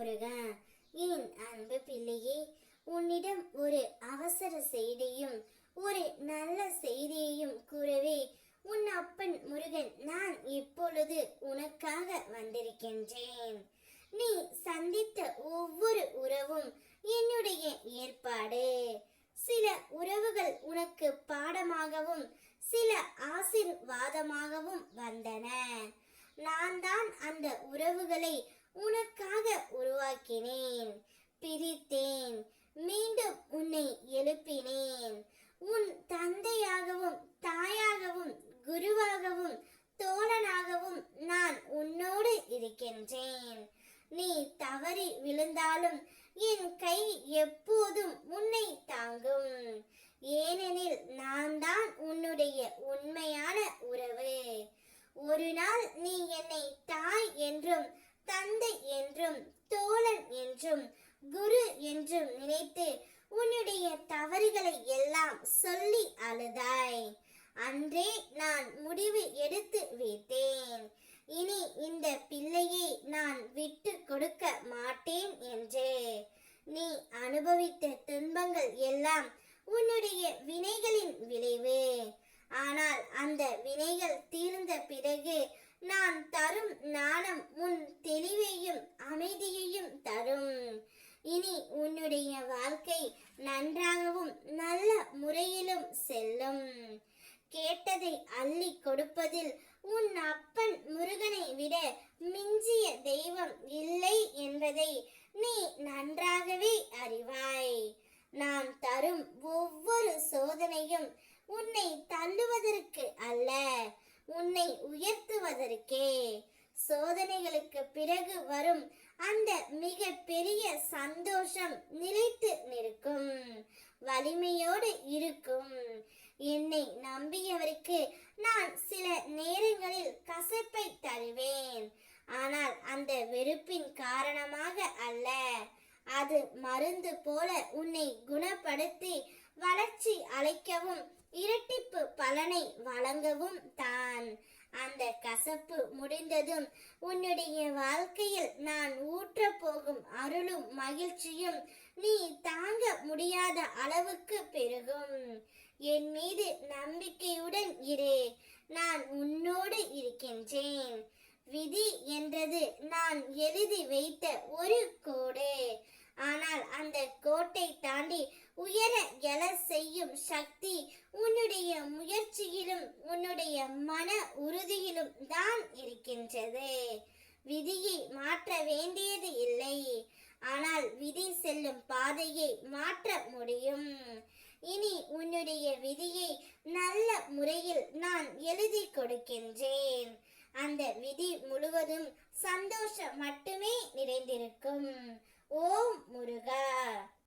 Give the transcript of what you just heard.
முருகா என் அன்பு பிள்ளையே உன்னிடம் ஒரு அவசர செய்தியும் ஒரு நல்ல செய்தியையும் கூறவே உன் அப்பன் முருகன் நான் இப்பொழுது உனக்காக வந்திருக்கின்றேன். நீ சந்தித்த ஒவ்வொரு உறவும் என்னுடைய ஏற்பாடு. சில உறவுகள் உனக்கு பாடமாகவும் சில ஆசிர்வாதமாகவும் வந்தன. நான் தான் அந்த உறவுகளை உனக்காக உருவாக்கினேன். பிரித்தேன். மீண்டும் உன்னை எழுப்பினேன். உன் தந்தையாகவும் தாயாகவும் குருவாகவும் தோழனாகவும் நான் உன்னோடு இருக்கின்றேன். நீ தவறி விழுந்தாலும் என் கை எப்போதும் உன்னை தாங்கும். ஏனெனில் நான் தான் உன்னுடைய உண்மையான உறவு. ஒரு நாள் நீ என்னை தாய் என்றும் தந்தை என்றும் தோழன் என்றும் குரு என்றும் நினைத்து உன்னுடைய தவறுகளை எல்லாம் சொல்லி அழுதாய். அன்றே நான் முடிவு எடுத்து வைத்தேன். இனி இந்த பிள்ளையை நான் விட்டு கொடுக்க மாட்டேன் என்றே. நீ அனுபவித்த துன்பங்கள் எல்லாம் உன்னுடைய வினைகளின் விளைவு. ஆனால் அந்த வினைகள் தீர்ந்த பிறகு நான் தரும் நாணம் உன் தெளிவையும் அமைதியையும் தரும் இனி உன்னுடைய வேலை நன்றாகவும் நல்ல முறையிலும் செல்லும். கேட்டதை அள்ளி கொடுப்பதில் உன் அப்பன் முருகனை விட மிஞ்சிய தெய்வம் இல்லை என்பதை நீ நன்றாகவே அறிவாய். நாம் தரும் ஒவ்வொரு சோதனையும் உன்னை தள்ளுவதற்கு அல்ல உன்னை உயர்த்துவதற்கே. சோதனைகளை வலிமையோடு இருக்கும். என்னை நம்பியவருக்கு நான் சில நேரங்களில் கசப்பை தருவேன். ஆனால் அந்த வெறுப்பின் காரணமாக அல்ல. அது மருந்து போல உன்னை குணப்படுத்தி வளர்ச்சி அழைக்கவும் இரட்டிப்பு பலனை வழங்கவும் தான். அந்த கசப்பு முடிந்ததும் உன்னுடைய வாழ்க்கையில் முற்ற போகும் அருளும் மகிழ்ச்சியும் நீ தாங்க முடியாத அளவுக்கு பெருகும். என் மீது நம்பிக்கையுடன் இரு நான் உன்னோடு இருக்கின்றேன். விதி என்றது நான் எழுதி வைத்த ஒரு கோடு. ஆனால் அந்த கோட்டை தாண்டி உயர எழ செய்யும் சக்தி உன்னுடைய முயற்சியிலும் உன்னுடைய மன உறுதியிலும் தான் இருக்கின்றது. விதியை மாற்ற வேண்டியது இல்லை. ஆனால் விதி செல்லும் பாதையை மாற்ற முடியும். இனி உன்னுடைய விதியை நல்ல முறையில் நான் எழுதி கொடுக்கின்றேன். அந்த விதி முழுவதும் சந்தோஷம் மட்டுமே நிறைந்திருக்கும். ஓம் முருகா.